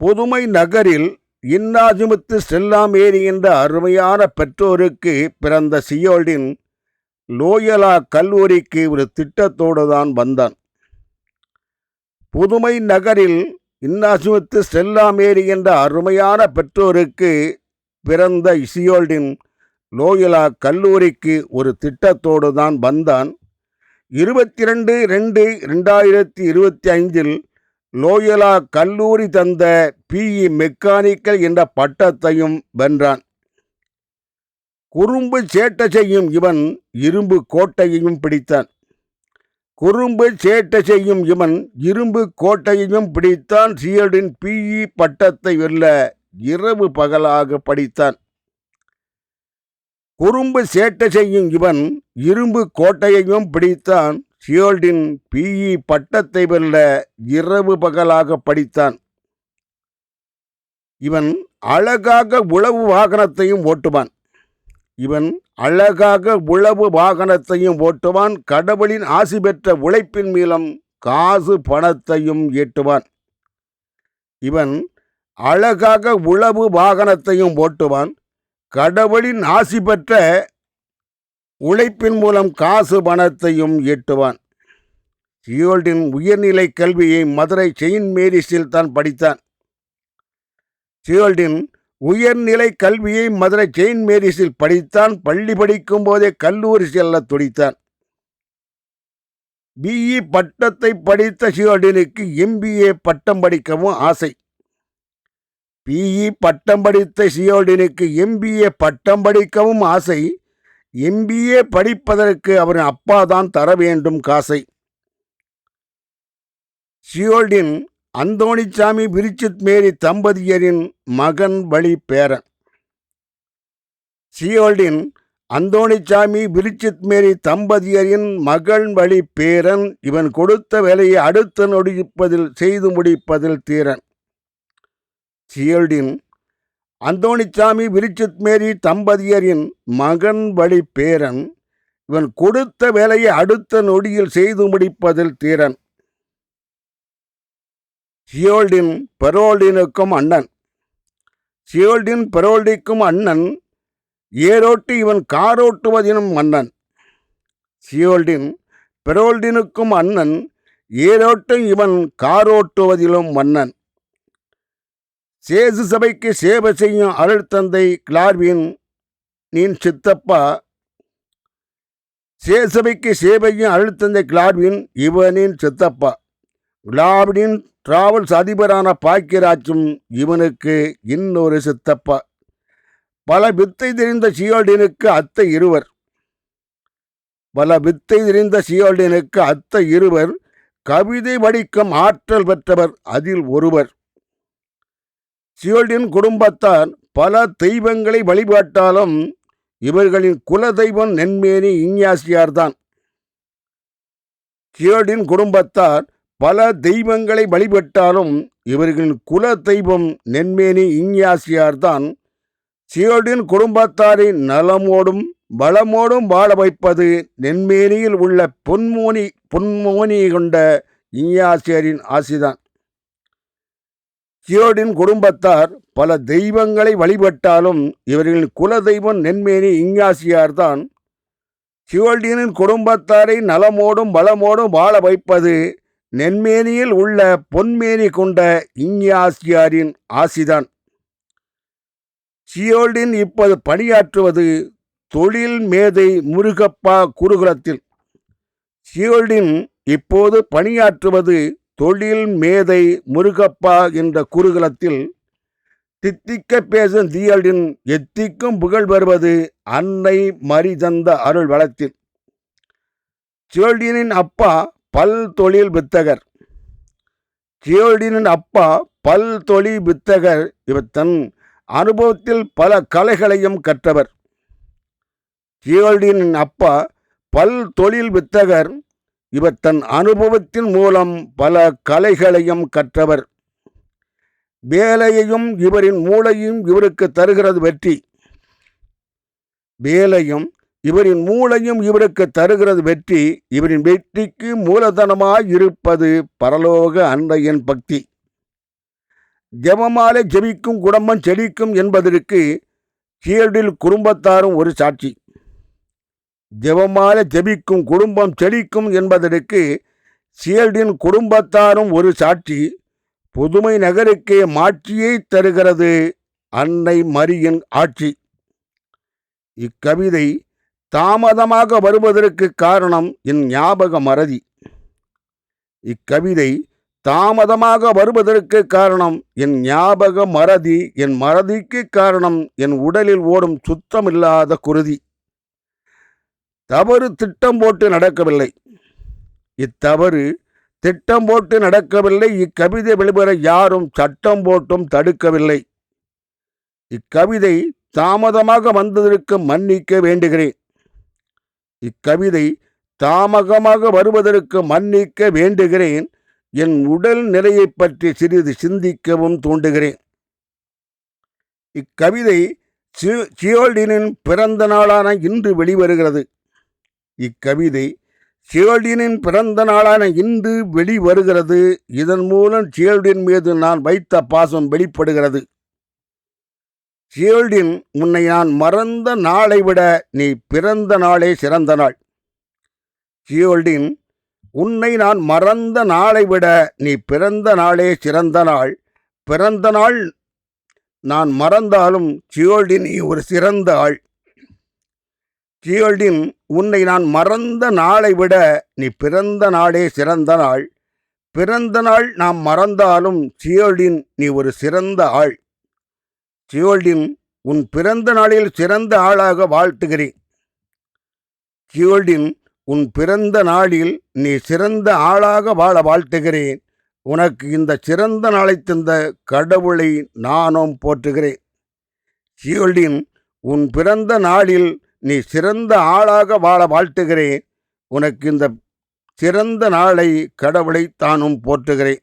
புதுமை நகரில் இன்னாஜிமுத்து செல்லாமேரி என்ற அருமையான பெற்றோருக்கு பிறந்த சியோல்டின் லோயலா கல்லூரிக்கு ஒரு திட்டத்தோடு தான் வந்தான். புதுமை நகரில் இன்னாசிமுத்து செல்லாமேரி என்ற அருமையான பெற்றோருக்கு பிறந்த இசியோல்டின் லோயலா கல்லூரிக்கு ஒரு திட்டத்தோடு தான் வந்தான். இருபத்தி ரெண்டு ரெண்டு ரெண்டாயிரத்தி இருபத்தி ஐந்தில் லோயலா கல்லூரி தந்த பிஇ மெக்கானிக்கல் என்ற பட்டத்தையும் வென்றான். குறும்பு சேட்டை செய்யும் இவன் இரும்பு கோட்டையையும் பிடித்தான். குறும்பு சேட்டை செய்யும் இவன் இரும்பு கோட்டையையும் பிடித்தான். சியடின் பிஇ பட்டத்தை வெல்ல இரவு பகலாக படித்தான். குறும்பு சேட்டை செய்யும் இவன் இரும்பு கோட்டையையும் பிடித்தான். சியோல்டின் பிஇ பட்டத்தை வெல்ல இரவு பகலாக படித்தான். இவன் அழகாக உளவு வாகனத்தையும் ஓட்டுவான். இவன் அழகாக உளவு வாகனத்தையும் ஓட்டுவான். கடவுளின் ஆசி பெற்ற உழைப்பின் மூலம் காசு பணத்தையும் ஈட்டுவான். இவன் அழகாக உளவு வாகனத்தையும் ஓட்டுவான். கடவுளின் ஆசி பெற்ற உழைப்பின் மூலம் காசு பணத்தையும் ஈட்டுவான். சியோல்டின் உயர்நிலை கல்வியை மதுரை செயின்ட் மேரிஸில் தான் படித்தான். சியோல்டின் உயர்நிலை கல்வியை மதுரை செயின்ட் மேரிஸில் படித்தான். பள்ளி படிக்கும் போதே கல்லூரி செல்ல துடித்தான். பிஇ பட்டத்தை படித்த சியோல்டினுக்கு எம்பிஏ பட்டம் படிக்கவும் ஆசை. பிஇ பட்டம் படித்த சியோல்டினுக்கு எம்பிஏ பட்டம் படிக்கவும் ஆசை. எம்பிஏ படிப்பதற்கு அவரின் அப்பா தான் தர வேண்டும் காசை. சியோல்டின் அந்தோணிச்சாமி விரிச்சித் மேரி தம்பதியரின் மகன் வழி பேரன் சியோல்டின் அந்தோணிச்சாமி விரிச்சித் மேரி தம்பதியரின் மகள் வழி பேரன். இவன் கொடுத்த வேலையை அடுத்த நொடிப்பதில் செய்து முடிப்பதில் தீரன். சியோல்டின் அந்தோணிச்சாமி விரிச்சித் மேரி தம்பதியரின் மகன் வழி பேரன் இவன் கொடுத்த வேலையை அடுத்த நொடியில் செய்து முடிப்பதில் தீரன். சியோல்டின் பெரோல்டினுக்கும் அண்ணன். சியோல்டின் பெரோல்டிக்கும் அண்ணன் ஏரோட்டி இவன் காரோட்டுவதினும் மன்னன். சியோல்டின் பெரோல்டினுக்கும் அண்ணன் ஏரோட்டும் இவன் காரோட்டுவதிலும் மன்னன். சேசு சபைக்கு சேவை செய்யும் அருள் தந்தை கிளார்வின் நீன் சித்தப்பா. சேசபைக்கு சேவையும் அருள் தந்தை கிளார்வின் இவனின் சித்தப்பா. கிளாவின் டிராவல்ஸ் அதிபரான பாக்கியராஜும் இவனுக்கு இன்னொரு சித்தப்பா. பல வித்தை தெரிந்த சியோல்டினுக்கு அத்தை இருவர். பல வித்தை தெரிந்த சியோல்டினுக்கு அத்தை இருவர். கவிதை வடிக்கும் ஆற்றல் பெற்றவர் அதில் ஒருவர். சியோல்டின் குடும்பத்தார் பல தெய்வங்களை வழிபாட்டாலும் இவர்களின் குல தெய்வம் நென்மேனி இஞ்ஞாசியார்தான். சியோல்டின் குடும்பத்தார் பல தெய்வங்களை வழிபட்டாலும் இவர்களின் குல தெய்வம் நென்மேனி இஞ்ஞாசியார்தான். சியோடின் குடும்பத்தாரின் நலமோடும் பலமோடும் வாழ வைப்பது நென்மேனியில் உள்ள பொன்மோனி பொன்மோனி கொண்ட இஞ்ஞாசியரின் ஆசிதான். சியோடின் குடும்பத்தார் பல தெய்வங்களை வழிபட்டாலும் இவர்களின் குல தெய்வம் நென்மேனி இஞ்ஞாசியார்தான் சியோல்டினின் குடும்பத்தாரை நலமோடும் பலமோடும் வாழ வைப்பது நென்மேனியில் உள்ள பொன்மேனி கொண்ட இஞ்ஞாசியாரின் ஆசிதான். சியோல்டின் இப்போது பணியாற்றுவது தொழில் மேதை முருகப்பா குருகுலத்தில். சியோல்டின் இப்போது பணியாற்றுவது தொழில் மேதை முருகப்பா என்ற குறுகலத்தில் தித்திக்க பேசும் தியல்டின் எத்திக்கும் புகழ் பெறுவது அன்னை மரிதந்த அருள் வளத்தில். சியோல்டினின் அப்பா பல் தொழில் வித்தகர். சியோல்டினின் அப்பா பல் தொழில் வித்தகர். இவர் தன் அனுபவத்தில் பல கலைகளையும் கற்றவர். சியோல்டினின் அப்பா பல் தொழில் வித்தகர். இவர் தன் அனுபவத்தின் மூலம் பல கலைகளையும் கற்றவர். வேலையையும் இவரின் மூளையும் இவருக்கு தருகிறது வெற்றி. வேலையும் இவரின் மூளையும் இவருக்கு தருகிறது வெற்றி. இவரின் வெற்றிக்கு மூலதனமாய் இருப்பது பரலோக அன்னையின் பக்தி. ஜெபமாலை ஜெபிக்கும் குடும்பம் செழிக்கும் என்பதற்கு ஷீல்டில் குடும்பத்தாரும் ஒரு சாட்சி. ஜெபமால ஜெபிக்கும் குடும்பம் செழிக்கும் என்பதற்கு சியல்டின் குடும்பத்தாரும் ஒரு சாட்சி புதுமை நகருக்கே மாற்றியை தருகிறது அன்னை மரியின் ஆட்சி. இக்கவிதை தாமதமாக வருவதற்கு காரணம் என் ஞாபக மறதி. இக்கவிதை தாமதமாக வருவதற்கு காரணம் என் ஞாபக மறதி என் மறதிக்கு காரணம் என் உடலில் ஓடும் சுத்தமில்லாத குருதி. தவறு திட்டம் போட்டு நடக்கவில்லை. இத்தவறு திட்டம் போட்டு நடக்கவில்லை. இக்கவிதை வெளிவர யாரும் சட்டம் போட்டும் தடுக்கவில்லை. இக்கவிதை தாமதமாக வந்ததற்கு மன்னிக்க வேண்டுகிறேன். இக்கவிதை தாமகமாக வருவதற்கு மன்னிக்க வேண்டுகிறேன். என் உடல் நிலையைப் பற்றி சிறிது சிந்திக்கவும் தூண்டுகிறேன். இக்கவிதை சியோல்டினின் பிறந்த நாளான இன்று வெளிவருகிறது. இக்கவிதை சியோல்டினின் பிறந்த நாளான இன்று வெளிவருகிறது. இதன் மூலம் சியோல்டின் மீது நான் வைத்த பாசம் வெளிப்படுகிறது. சியோல்டின் உன்னை நான் மறந்த நாளை விட நீ பிறந்த நாளே சிறந்த நாள். சியோல்டின் உன்னை நான் மறந்த நாளை விட நீ பிறந்த நாளே சிறந்த நாள். பிறந்த நாள் நான் மறந்தாலும் சியோல்டின் நீ ஒரு சிறந்த ஆள். சியோல்டின் உன்னை நான் மறந்த நாளை விட நீ பிறந்த நாளே சிறந்த நாள். பிறந்த நாள் நாம் மறந்தாலும் சியோல்டின் நீ ஒரு சிறந்த ஆள். சியோல்டின் உன் பிறந்த நாளில் சிறந்த ஆளாக வாழ்த்துகிறேன். சியோல்டின் உன் பிறந்த நாளில் நீ சிறந்த ஆளாக வாழ வாழ்த்துகிறேன். உனக்கு இந்த சிறந்த நாளை தந்த கடவுளை நானும் போற்றுகிறேன். சியோல்டின் உன் பிறந்த நாளில் நீ சிறந்த ஆளாக வாழ வாழ்த்துகிறேன். உனக்கு இந்த சிறந்த நாளை கடவுளை தானும் போற்றுகிறேன்.